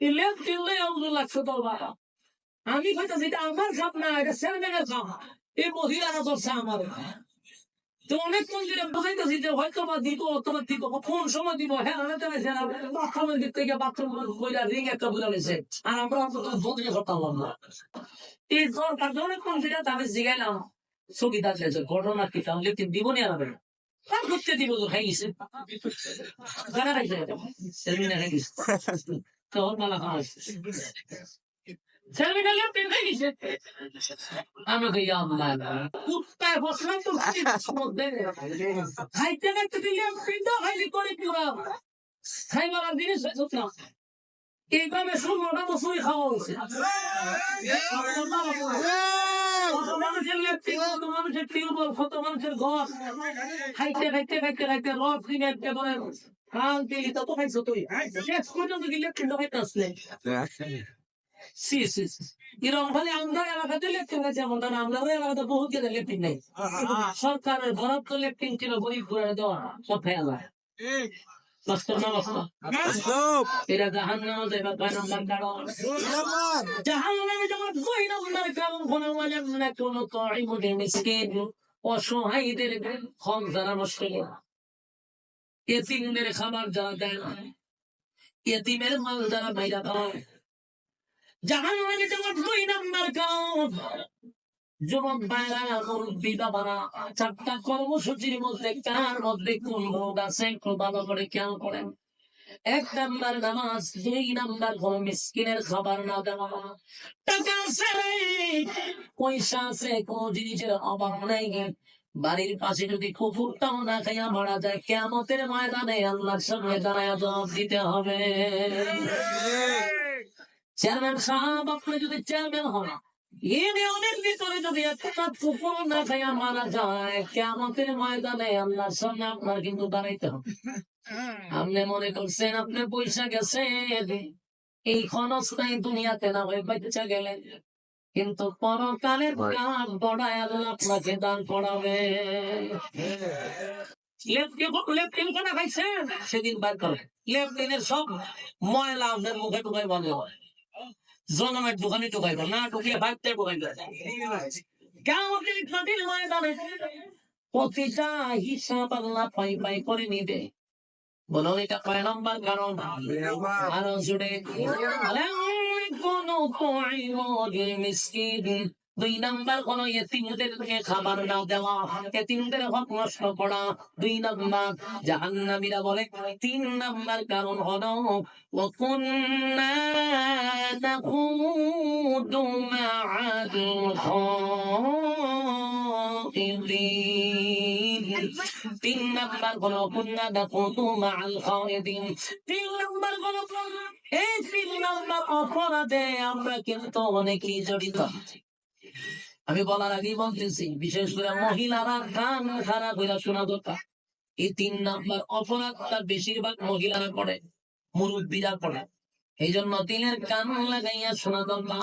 ইলেক দিলে আউজু লাগছে তোর বাবা আমি কইতাছি এটা আমার খাপ না এটা চেয়ারম্যানের খাপ এই মহিলারা ধরছে আমার তো অনেক মন্দিরে বুঝাইতেছি যে হয়তো বা দিব অথবা দিব কোন সময় দিব হ্যাঁ বাথরুমের দিক থেকে বাথরুম কইরা রিং একটা বুঝা গেছে আর আমরা অন্তত বদলে করতাম না এই সরকার অনেক মন্দিরে জিগাইলাম ঘটনা কি তাহলে কি দিব নি আলাদা তার করতে দিব তো খাই গেছে জানা রাখছে সেমিনা খাই গেছে তখন মালা খাওয়া সেমিনা লেপটেন খাই গেছে আমি কই আল্লাহ কুত্তায় বসলাম তো মধ্যে খাইতে খাইতে দিলে পিণ্ড খাইলি করে পুরা খাই মারার জিনিস হচ্ছে না এইভাবে ষোলোটা বছরই খাওয়া হয়েছে কত মানুষের লেপটিন কত মানুষের টিউবওয়েল কত মানুষের ঘর খাইতে খাইতে খাইতে খাইতে রস দিনে একেবারে খান তেলি তত খাইছো তুই শেষ পর্যন্ত কি লেপটিন খাইতে আসলে সি সি সি এরকম খালি আমরা এলাকাতে লেপটিন আছে এমন না আমরা এলাকাতে বহুত গেলে লেপটিন নেই সরকারের বরাদ্দ লেপটিন ছিল গরিব করে দেওয়া সব ফেলা মাস্টার না মাস্টার এরা জাহান নামে যাবে কয় নাম্বার কারণ জাহান নামে যাওয়ার দুই নাম্বার কারণ কোন ওয়ালাম না কোন তাইমুল মিসকিন অসহায়ীদের যারা নষ্ট করে এতিমদের খাবার যারা দেয় না এতিমের মাল যারা একটু ভালো করে করেন খাবার না দেওয়া টাকা আছে পয়সা আছে কোন জিনিসের অভাব নেই বাড়ির পাশে যদি কুকুরটাও না খাইয়া মারা যায় কেমতের ময়দানে আল্লাহর সামনে দাঁড়ায় জবাব দিতে হবে। চেয়ারম্যান সাহেব, আপনি যদি চেয়ারম্যান হন মারা যায় ময়দানে আপনার কিন্তু হবে। আপনি মনে করছেন আপনি পয়সা গেছে এই ক্ষণস্থায়ী দুনিয়াতে না হয়ে বাচ্চা গেলেন? কিন্তু পরকালের কাজ বড়ায় আল্লাহ আপনাকে দান করাবে। সেদিন বার করে। লেফটিনের সব ময়লা আপনার মুখে টুকাই বন্ধ হয় জনমের দোকানে না ভাগতে নদীর ময়দানে। প্রতিটা হিসাব আল্লাহ পাই পাই করে নিবে। বলো এটা কয় নম্বর কারণ আরও জুড়ে কোন মিসকিন দুই নাম্বার কোন এতিমদেরকে খাবার না দেওয়া এতিমদের হক নষ্ট করা দুই নাম্বার জাহান্নামীরা বলে তিন নাম্বার কারণ হলো وكنا نخوض مع الخائضين তিন নাম্বার তিন নাম্বার এই তিন নাম্বার অপরাধে আমরা কিন্তু অনেকেই জড়িত। আমি বলার আগেই বলতেছি, বিশেষ করে মহিলারা কান খারাপ হইলা শোনা দরকার। এই তিন নাম্বার অপরাধটা বেশিরভাগ মহিলারা করে, মুরব্বীরা করে। এই জন্য দিনের কান লাগাইয়া শোনা দরকার।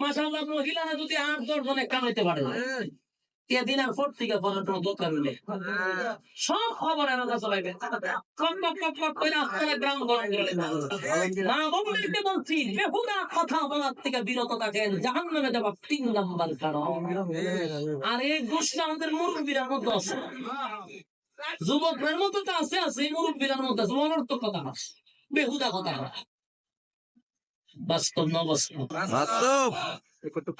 মাসাল্লাহ মহিলারা যদি আট দশ জনে কামাইতে পারে এদিন আর ফোর থেকে পনেরো দরকার হইলে সব খবর এর চলাইবে কপ কপ কপ কপ করে আপনারা গ্রাম গরম করে না বাবুদেরকে বলছি বেহুদা কথা বলার থেকে বিরত থাকেন জাহান নামে দেওয়া তিন নাম্বার কারণ। আর এই গোষ্ঠী আমাদের মুরব্বীর মধ্যে আছে। যুবকদের মধ্যে তো আছে আছে এই মুরব্বীর মধ্যে আছে অনর্থক কথা বেহুদা কথা বাস্তব না বাস্তব।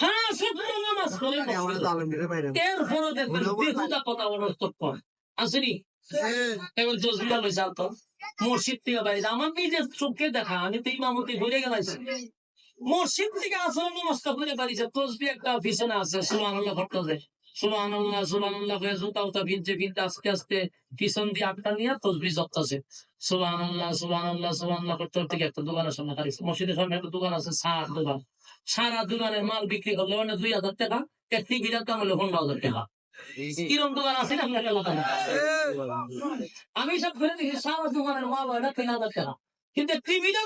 হ্যাঁ সত্য নামাজ পড়ে এরপরে দেখবেন বেহুদা কথা অনর্থক কর আসেনি? এবার জজবিলা লইছে তো। মসজিদ থেকে বাইরে আমার নিজের চোখে দেখা আমি তো ইমামতি ঘুরে গেলাইছি। মসজিদ থেকে আসলে নমস্কার করে বাড়িছে। তসবি একটা পিছনে আছে আল্লাহ ভট্টাজে সুবহানাল্লাহ করে জুতা উতা ভিজছে ভিজতে আস্তে আস্তে পিছন দিয়ে আটটা নিয়ে তসবি জপতাছে। করতে করতে একটা দোকানের সামনে খালি মসজিদের একটা দোকান আছে, সার দোকান। সারা দোকানের মাল বিক্রি করলে দুই হাজার টাকা একটি বিরাট দাম হলো পনেরো দোকান আছে না আমি সব করে দেখি, সারা দোকানের তিন হাজার টাকা। কিন্তু টিভিটা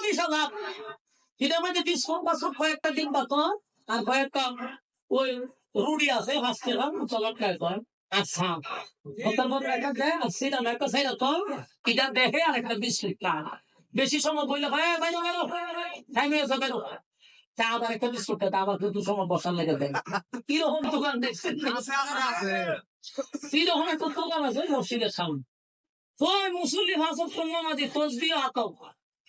মধ্যে ডিসকাউন্ট পাচ্ছ কয়েকটা ডিম বাতন আর কয়েকটা ওই রুডি আছে কয় আচ্ছা একটা দেয় আর সেটা একটা সাইড তো এটা দেখে আর একটা বেশি সময় বললে ভাই বাইরে বেরো টাইমে এসে বেরো তা আবার একটা বিস্কুট তা আবার দুটো সময় বসার লেগে দেয় কীরকম দোকান দেখছেন? কীরকম একটা দোকান আছে মসজিদের সামনে? ওই মুসল্লি ভাষা নামাজি তসবি আতাও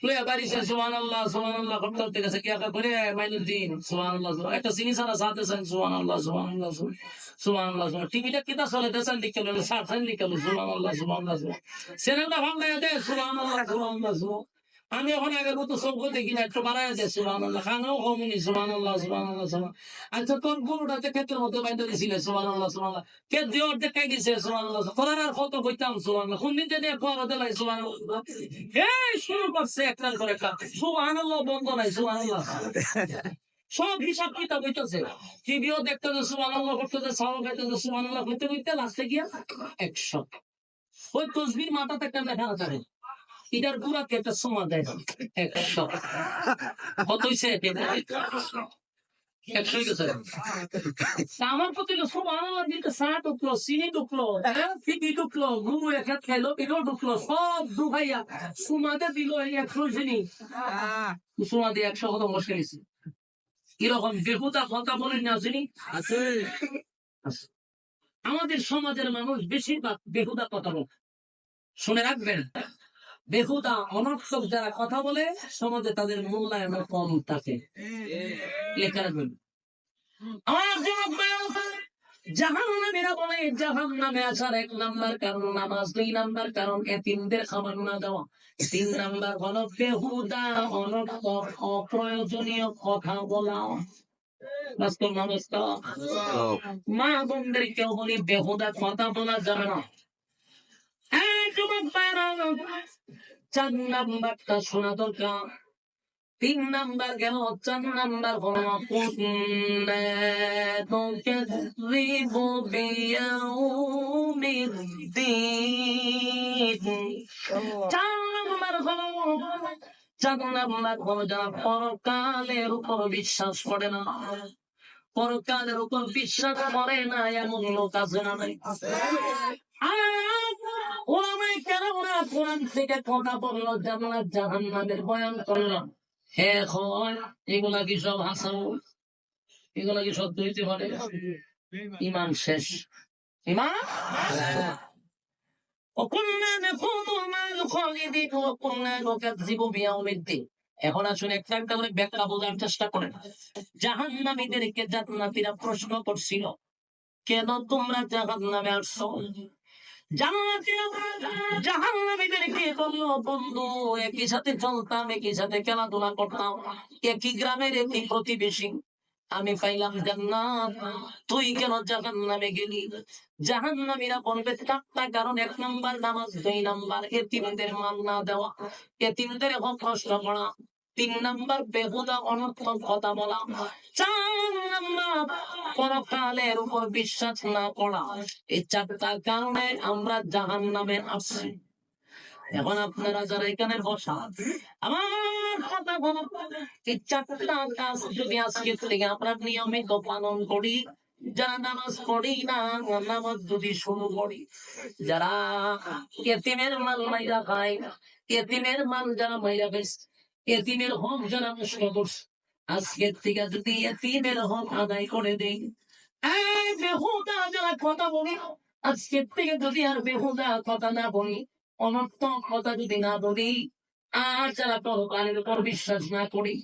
লইয়া বাড়ি সে সুবহানাল্লাহ সুবহানাল্লাহ করতে করতে গেছে কি আকা করে মাইনুদ্দিন, সুবহানাল্লাহ সুবহান- একটা সিনি সারা সাথে সেন সুবহানাল্লাহ সুবহানাল্লাহ সুবহান- সুবহানাল্লাহ সুবহান। টিভিটা কিতা চলে দেশেন লিখে লইলো সার সেন লিখে লইলো সুবহানাল্লাহ সুবহানাল্লাহ সুবহান। চ্যানেলটা ভাঙলে দে, সুবহানাল্লাহ সুবহানাল্লাহ সুবহান। আমি এখন আগের মতো চৌক দেখি না, একটু মারা বাড়াই দে সুবহানাল্লাহ খানাও কমিনি সুবহানাল্লাহ সুবহানাল্লাহ সুবহান। আচ্ছা তোর গরুটাতে ক্ষেত্রের মতো বাইন্দা দিছিলে, সুবহানাল্লাহ সুবহানাল্লাহ। কে দিয়ে অর্ধেক খাই দিছে, সুবহানাল্লাহ তোরার আর কত কইতাম, সুবহানাল্লাহ। কোন দিন যে পড়া দিলাই, সুবহানাল্লাহ। এই, শুরু করছে একটার পর একটা। সুবহানাল্লাহ, বন্ধ নাই, সুবহানাল্লাহ। সব হিসাব কিতাব হইতেছে। টিভিও দেখতেছে, সুবহানাল্লাহ করতেছে সাউন্ড খাইতেছে, সুবহানাল্লাহ হইতে হইতে লাস্টে গিয়া একশো। ওই তসবির মাথাতে একটা লেখা আছে। এটার পুরা কেটে সময় দেয় কত গেছে আমার প্রতি দিতে চা টুকলো চিনি গুরু একটা খেলো টুকলো সব দুখাইয়া সুমাতে দিল একশো চিনি সুমা দিয়ে একশো কত মুশকিল হয়েছে কীরকম বেহুদা কথা বলেন না চিনি আমাদের সমাজের মানুষ বেশিরভাগ বেহুদা কথা বলে শুনে রাখবেন বেহুদা অনর্থক যারা কথা বলে সমাজে তাদের মূল্যায়ন কম থাকে। লেখা রাখবেন। আমার যুবক জাহান নামীরা বলে জাহান নামে আসার এক নাম্বার কারণ নামাজ দুই নাম্বার কারণ এতিমদের খাবার না দেওয়া। তিন নাম্বার হলো বেহুদা অনর্থক অপ্রয়োজনীয় কথা বলা। বাস্তব মা বোনদের কেউ বলি বেহুদা কথা বলা যাবে না। চার নাম্বারটা শোনা দরকার। তিন নাম্বার গেল চার নাম্বার হলো তোকে চার নাম্বার হলো চার নাম্বার হলো যারা পরকালের উপর বিশ্বাস করে না। পরকালের উপর বিশ্বাস করে না এমন লোক আছে না নাই? ওলামাই কেন ওরা কোরআন থেকে কথা বললো জান্নাত জাহান্নামের বয়ান করলো হে হয় এগুলা কি সব হাসানো এগুলা কি সত্য হইতে পারে ইমান শেষ ইমান وكنا نخوض مع الخالدين وكنا نكذب بيوم الدين এখন আসলে একটা একটা করে ব্যাখ্যা বোঝার চেষ্টা করেন জাহান্নামীদেরকে জান্নাতীরা প্রশ্ন করছিল কেন তোমরা জাহান্নামে আসছো জান্নাতীরা আমি পাইলাম জান্নাত তুই কেন জাহান্নামে গেলি জাহান্নামীরা বলবে চারটা কারণ এক নাম্বার নামাজ দুই নাম্বার এতিমদের না দেওয়া এতিমদের হক কষ্ট করা তিন নাম্বার বেহুদা অনর্থক কথা বলা চার পরকালের উপর বিশ্বাস না করা এই চারটা কারণে আমরা জাহান নামে এখন আপনারা যারা এখানে বসা, আমার কথা বলো এই চারটা কাজ যদি আজকে থেকে আমরা নিয়মিত পালন করি, যারা নামাজ পড়ি না, নামাজ যদি শুরু করি, যারা এতিমের মাল মাইরা খায় এতিমের মাল যারা মাইরা বেশ এতিমের হক যারা নষ্ট আজকের থেকে যদি এতিমের হক আদায় করে দেই এই বেহুদা যারা কথা বলি আজকের থেকে যদি আর বেহুদা কথা না বলি অনর্থক কথা যদি না বলি আর যারা পরকালের উপর বিশ্বাস না করি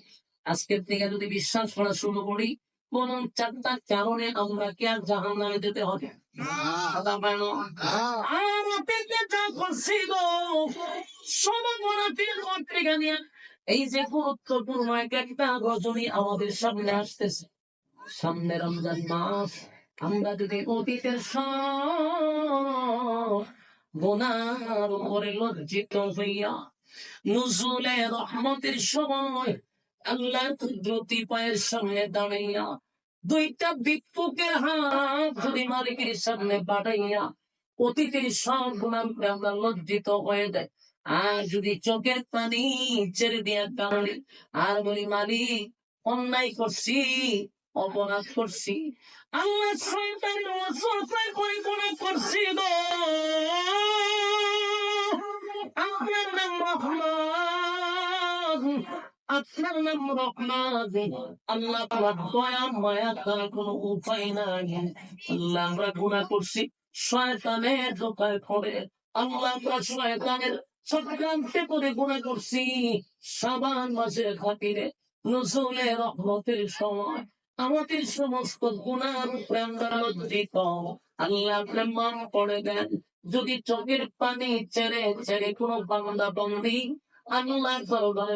আজকের থেকে যদি বিশ্বাস করা শুরু করি কোন চারটা কারণে আমরা কি আর জাহান নামে যেতে হবে? আর অপেক্ষা যা করছি গো সমমনাতির পত্রিকা নিয়ে এই যে গুরুত্বপূর্ণ এক একটা রজনী আমাদের সামনে আসতেছে। সামনে রমজান মাস, আমরা যদি অতীতের সব গোনার উপরে লজ্জিত হইয়া নুজুলে রহমতের সময় আল্লাহ কুদরতি পায়ের সামনে দাঁড়াইয়া দুইটা ভিক্ষুকের হাত যদি মালিকের সামনে বাড়াইয়া অতীতের সব গুণাম আমরা লজ্জিত হয়ে দেয় আর যদি চোখের পানি ছেড়ে দেওয়ার কারণে আর বলি, মালিক, অন্যায় করছি, অপরাধ করছি, আল্লাহ শয়তানের ওয়াসওয়াসায় করে করছি আপনার নাম রহমান, আপনার নাম রহমান। আল্লাহ তোমার দয়া, মায়া করার কোনো উপায় নাই। আল্লাহ আমরা গুনাহ করছি, শয়তানের দোকায় পড়ে। আল্লাহ আমরা শয়তানের চক্রান্তে করে গুনাহ করছি, সাবান মাসের খাতিরে নজরুলের রহমতের সময় আমাদের সমস্ত গুণার লজ্জিত আল্লাহ মান পড়ে দেন, যদি চোখের পানি ছেড়ে ছেড়ে কোনো বাংলা বন্দি আল্লাহ দরবারে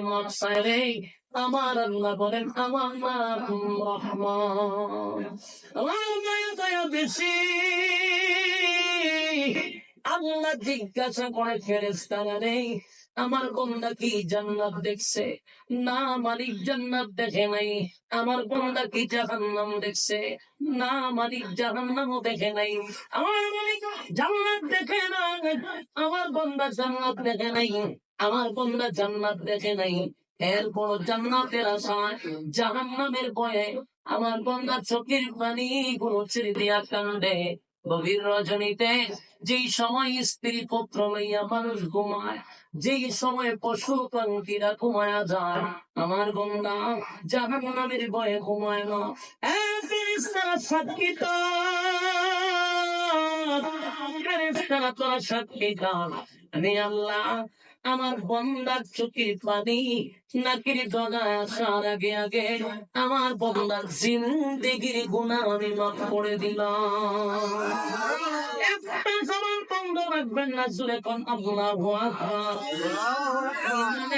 আমার আল্লাহ বলেন, আমার নাম রহমান। বেশি। আল্লাহ জিজ্ঞাসা করে ফেরেস্তারা নেই, আমার বন্দা কি জান্নাত দেখছে? না, মালিক জান্নাত দেখে নাই, আমার বন্দা কি জাহান্নাম দেখছে? না, মালিক জাহান্নামও দেখে নাই। আমার মালিক জান্নাত দেখে না আমার বন্দা জান্নাত দেখে নাই, আমার বন্দা জান্নাত দেখে নাই। এরপর জান্নাতের আশায় জাহান্নামের ভয়ে আমার বন্দা চোখের পানি গুলো ছেড়ে দিয়া কান্দে গভীর রজনীতে, যেই সময় স্ত্রী পুত্র লইয়া মানুষ ঘুমায়, যেই সময় পশু পঙ্কিরা ঘুমায়া যায়, আমার বন্ধা জাহান নামের বয়ে ঘুমায় না। সাক্ষী আমি আল্লাহ আমার বন্দার চোখের পানি নাকির জগায় আসার আগে আগে আমার বন্দার জিন্দিগির গুণা আমি মাফ করে দিলাম। রাখবেন না জুড়ে কোন আল্লাহ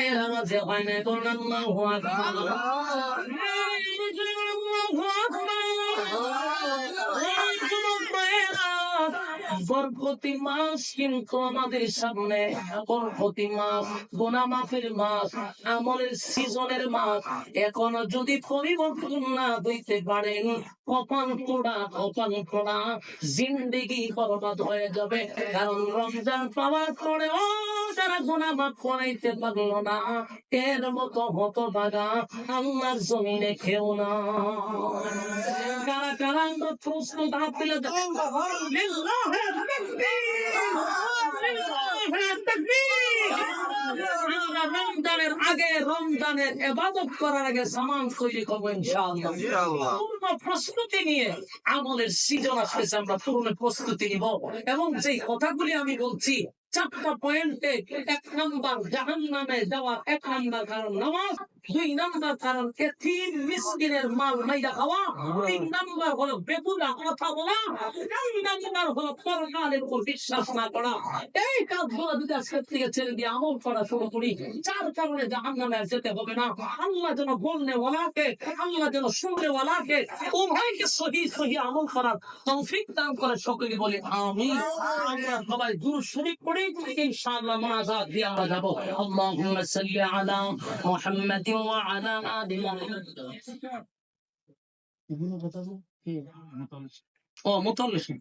ইমানের মাস, কিন্তু আমাদের সামনে মাস গোনা মাফের মাস, আমলের সিজনের মাস। এখনও যদি পরিবর্তন না হইতে পারেন, কপাল পোড়া কপাল পোড়া জিন্দিগি বরবাদ হয়ে যাবে। কারণ রমজান পাওয়ার পরে ও যারা গোনা মাফ করাইতে পারল না। এর মতো হতো বাগা আল্লাহর জমিনে খেও না। তাকবীর! লিল্লাহে তাকবীর! আমরা রমজানের আগে রমজানের এবাদত করার আগে সামান তৈরি করব ইনশাআল্লাহ ইনশাআল্লাহ। পূর্ণ প্রস্তুতি নিয়ে আমলের সিজন আসতেছে আমরা পূর্ণ প্রস্তুতি নিব এবং যেই কথাগুলি আমি বলছি চারটা পয়েন্টে এক নাম্বার জাহান নামে যাওয়ার এক নাম্বার কারণ নামাজ দুই কারণ মিসকিনের মাল খাওয়া তিন হলো বেপুরা কথা বলা। চার হলো পরকালের উপর বিশ্বাস না করা। এই কাজগুলো যদি আজকে থেকে ছেড়ে দিয়ে আমল করা শুরু করি যার কারণে জাহান নামে যেতে হবে না। আল্লাহ যেন বলনে ওয়ালাকে, আল্লাহ যেন শুননে ওয়ালাকে, উভয়কে সহি সহি আমল করার তৌফিক দান করে সকলে বলে আমি আমরা সবাই দূর إن شاء الله. ما بعض يا رب اللهم صل على محمد وعلى آل محمد. آه مطلش